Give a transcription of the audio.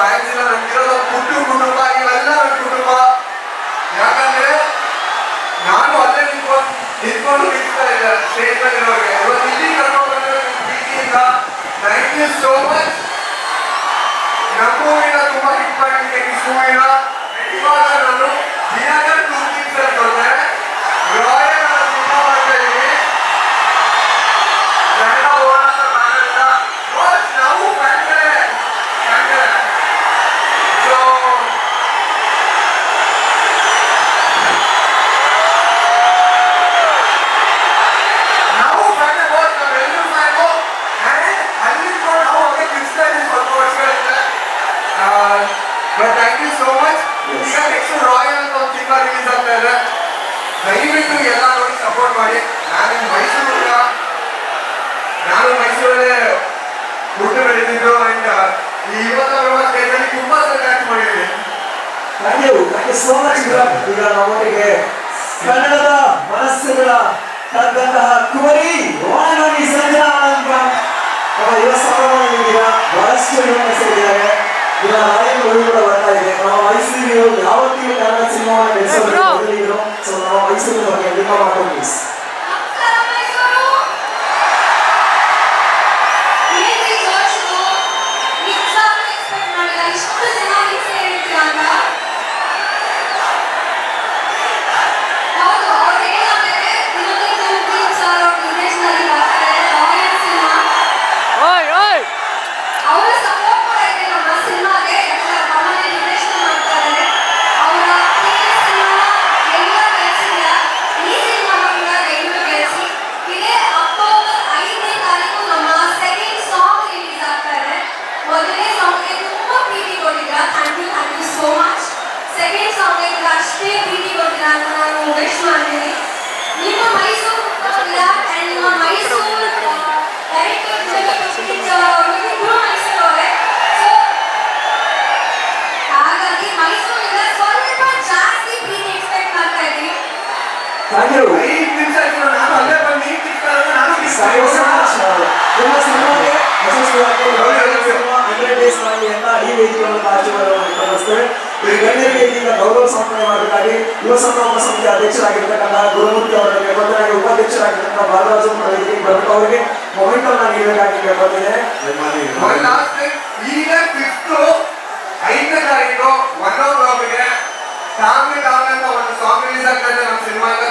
ಸಾಯಂಕಾಲ ನಮ್ಗಿರೋದು ಕುಟ್ಟು ಕುಟುಂಬ ಇವೆಲ್ಲ ಕುಟುಂಬ. ಯಾಕಂದ್ರೆ ನಾನು ಅಲ್ಲೇ ನಿಂತ್ಕೊಂಡು ನಿಂತ್ಕೊಂಡು ಬಿಡ್ತಾ ಇಲ್ಲ ಸ್ಟೇಜ್ ಮೇಲೆ ಇವತ್ತು ಇಲ್ಲಿ ಕರ್ಕೊಂಡು ಬಂದಿರೋ ಪ್ರೀತಿಯಿಂದ. ಥ್ಯಾಂಕ್ ಯು ದಯವಿಟ್ಟು ಎಲ್ಲರೂ ಸಪೋರ್ಟ್ ಮಾಡಿ ನಾನು ಮೈಸೂರಿನ ನಾನು ಮೈಸೂರಲ್ಲೇ ಹುಟ್ಟು ಬೆಳೆದಿದ್ದು ಅಂಡ್ ಈ ಸ್ಟೇಟಲ್ಲಿ ತುಂಬಾ ಸಲ ಆಕ್ಟ್ ಮಾಡಿದ್ದೀನಿ thank you thank you so much ಈಗ ನಮ್ಮೊಟ್ಟಿಗೆ ಕನ್ನಡದ ಮನಸ್ಸುಗಳ ತಂದಂತಹ ಕುಮಾರ್ ನೀವು ಯಾವತ್ತಿಗೂ ಕನ್ನಡ ಸಿನಿಮಾವನ್ನು ಬೆಳೆಸೋದಕ್ಕೆ ಮೊದಲಿದ್ರು ಸೊ ನಾವು ಮೈಸೂರು ಬಗ್ಗೆ ಎಲ್ಲಿಂದ ಮಾಡ್ಕೊಂಡಿದ್ದೀವಿ ಸಾಗಿರು ಐದು ನಿಮಿಷ ನಾನು ಅಲ್ಲೇ ಬಂದು ಈ ಟಿಪ್ ನಾನು ಸಾಗಿರು ನಿಮ್ಮ ಈ ವೇದಿಕೆಗಳನ್ನು ಆಚರಣೆ ಗೌರವ ಸಮರ್ಪಣೆ ಮಾಡಬೇಕಾಗಿ ಯುವ ಸಂಭ್ರಮ ಸಮಿತಿ ಉಪಾಧ್ಯಕ್ಷರಾಗಿರ್ತಕ್ಕಂಥ ಬಾಲರಾಜು ಅವರಿಗೆ ಪ್ರಮುಖ ಅವರಿಗೆ ಮೊಮೆಂಟಮ್ ನೀಡಬೇಕಾಗಿ ಈಗ ಐದನೇ ತಾರೀಕು